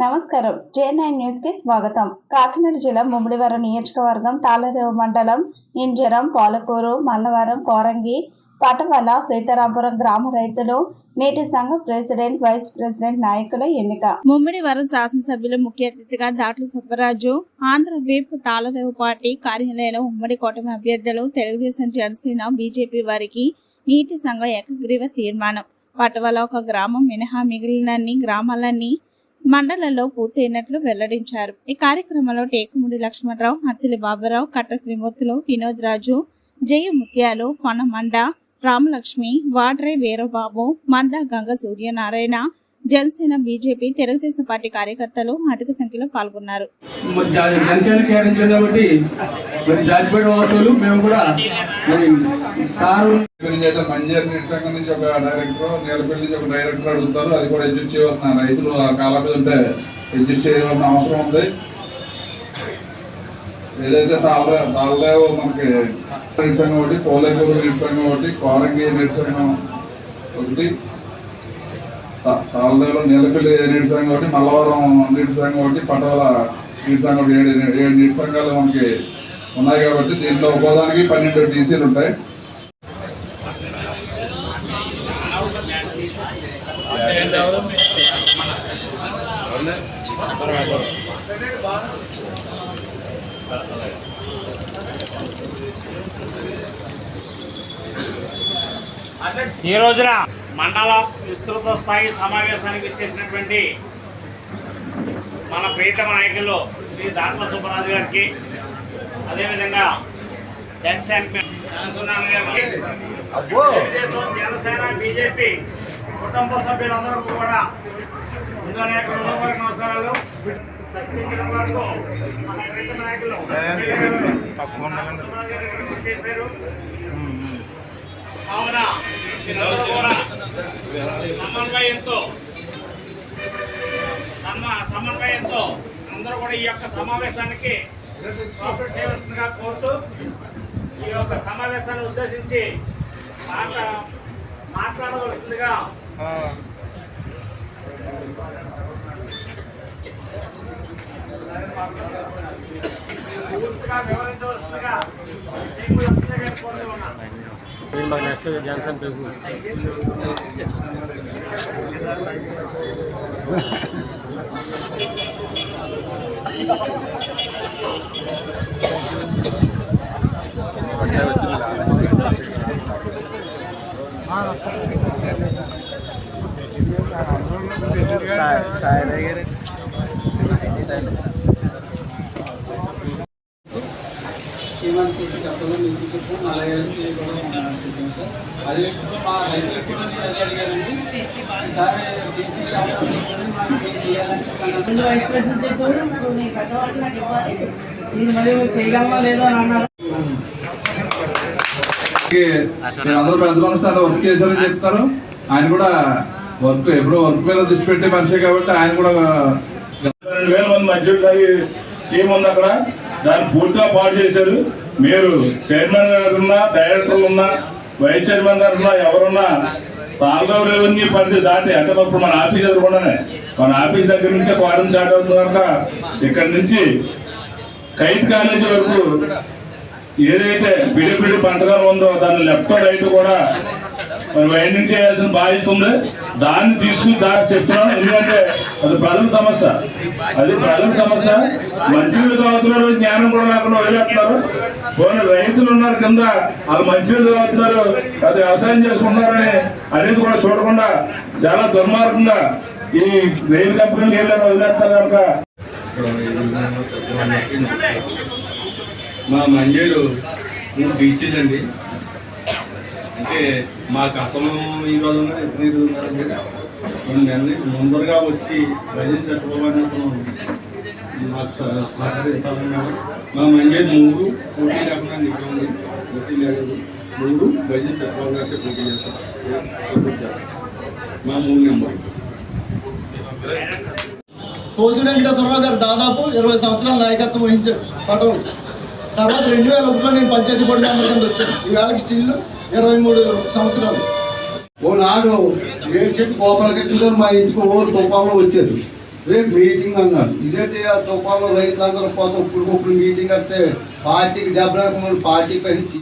నమస్కారం. జే నైన్ న్యూస్కి స్వాగతం. కాకినాడ జిల్లా ముమ్మిడివరం నియోజకవర్గం తాళరేవు మండలం ఇంజరం పాలకూరు మల్లవరం కోరంగి పటవల సీతారాంపురం గ్రామ రైతులు నేటి సంఘ ప్రెసిడెంట్ వైస్ ప్రెసిడెంట్ నాయకుల ఎన్నిక. ముమ్మిడివరం శాసనసభ్యులు ముఖ్య అతిథిగా దాట్ల సుబ్బరాజు ఆంధ్ర వీప్ తాళరేవు పార్టీ కార్యాలయంలో ఉమ్మడి కూటమి అభ్యర్థులు తెలుగుదేశం జనసేన బీజేపీ వారికి నీతి సంఘం ఏకగ్రీవ తీర్మానం. పటవల ఒక గ్రామం మినహా మిగిలినన్ని గ్రామాలన్నీ మండలంలో పూర్తయినట్లు వెల్లడించారు. ఈ కార్యక్రమంలో టేకుముడి లక్ష్మణరావు హత్తిలి బాబురావు కట్ట త్రిమూర్తులు వినోద్ రాజు జయ ముత్యాలు పొనమండ రామలక్ష్మి వాడ్రే వీరబాబు మంద గంగ సూర్యనారాయణ జనసేన బీజేపీ తెలుగుదేశం పార్టీ కార్యకర్తలు అధిక సంఖ్యలో పాల్గొన్నారు. ఏదైతే తాళ తాళలేవో మనకి నీటి సంఘం ఒకటి పోలేకూరు నీటి సంఘం ఒకటి కోరంగి నీటి సంఘం ఒకటి. తాళదేవులో నీలపల్లి నీటి సంఘం ఒకటి మల్లవరం నీటి సంఘం ఒకటి పటవల నీటి సంఘం ఒకటి ఏడు ఏడు నీటి సంఘాలు మనకి ఉన్నాయి కాబట్టి దీంట్లో ఒక్కోదానికి పన్నెండు డీసీలు ఉంటాయి. ఈ రోజున మండల విస్తృత స్థాయి సమావేశానికి వచ్చేసినటువంటి మన ప్రీతమ నాయకులు శ్రీ దాంట్ల సుబ్బరాజు గారికి అదేవిధంగా తెలుగుదేశం జనసేన బీజేపీ కుటుంబ సభ్యులందరూ కూడా నమస్కారాలు. వరకు మన నాయకులు కావున సమన్వయంతో. సమ- సమన్వయంతో అందరూ కూడా ఈ యొక్క సమావేశానికి సోషల్ చేయవలసిందిగా కోరుతూ ఈ యొక్క సమావేశాన్ని ఉద్దేశించి మాట మాట్లాడవలసిందిగా పూర్తిగా వివరించవలసిందిగా మీకు ఎమ్మెల్యే గారిని కోరుతూ ఉన్నాను గతంలో మీకు అలాగే కూడా సార్. అదే విషయంలో మా రైతుల గురించి అదే అడిగారండి. ఈసారి టీసీ ముందు వైస్ ప్రెసిడెంట్ చెప్పారు. ఇప్పుడు నీ పెద్దవాళ్ళు నాకు ఇవ్వాలి. ఇది మరి చేయగలమా లేదా అని అన్నారు. అందరూ పెద్ద మనుషులు వర్క్ చేశారని చెప్తారు. ఆయన కూడా వర్క్ ఎప్పుడో వర్క్ మీద దృష్టి పెట్టే మనిషే కాబట్టి ఆయన కూడా రెండు వేల మంది తాగి స్కీమ్ ఉంది అక్కడ? దాన్ని పూర్తిగా పాడు చేశారు. మీరు చైర్మన్ గారు ఉన్నా డైరెక్టర్లు ఉన్నా వైస్ చైర్మన్ గారు ఉన్నా ఎవరున్నా తాలూరు రెవెన్యూ పరిధి దాటి అంటే ఇప్పుడు మన ఆఫీస్ ఎదురుకుండానే. మన ఆఫీస్ దగ్గర నుంచే క్వారం స్టార్ట్ అవుతుంది కనుక ఇక్కడ నుంచి కైట్ కాలేజీ వరకు ఏదైతే పిడి పంటగా ఉందో దాని లెఫ్ట్ రైట్ కూడా మరి వైండింగ్ చేయాల్సిన బాధ్యత ఉంది. దాన్ని తీసుకుని దాన్ని చెప్తున్నాను ఎందుకంటే అది ప్రజల సమస్య. అది ప్రజల సమస్య. మంచినీళ్ళు తాగుతున్నారు జ్ఞానం కూడా లేకుండా వదిలేస్తున్నారు. పోనీ రైతులు ఉన్నారు కింద వాళ్ళు మంచినీళ్ళు తాగుతున్నారు అది వ్యవసాయం చేసుకుంటున్నారని అనేది కూడా చూడకుండా చాలా దుర్మార్గంగా ఈ రైలు కంపెనీలు ఏదైనా వదిలేస్తారు కనుక. మా మంజేడు మూడు బీసీలు అండి అంటే మా గతంలో ఈ రోజు ఉన్నారు ఎప్పుడు ఈ రోజు ఉన్నారండి కొన్ని నెలలు ముందరగా వచ్చి భజన చట్టబోమని అతను మాకు సహ- సహకరించాలన్నాడు మా మంజేడు మూడు పోటీ లేకుండా ఇక్కడ పోటీ లేదు. మూడు భజన చట్టబాబు గారికి పోటీ చేస్తారు పోటీ చేస్తారు. మా మూడు నెంబర్ పోజు వెంకటేశ్వరరావు గారు దాదాపు ఇరవై సంవత్సరాల నాయకత్వం వహించారు పటం. తర్వాత రెండు వేల ఒకటిలో నేను పంచాయతీ బోర్డు మెంబర్ కింద వచ్చాను ఈవేళకి స్టిల్ ఇరవై మూడు సంవత్సరాలు. ఓ నాడు ఏడు చెట్టు కోపాల కట్టుకొని మా ఇంటికి ఓరు తుఫాన్లో వచ్చారు. రేపు మీటింగ్ అన్నాడు. ఇదేంటి ఆ తుఫాన్లో రైతులందరూ పోతే ఇప్పుడు ఇప్పుడు మీటింగ్ కడితే పార్టీకి దెబ్బలు పార్టీ పెంచి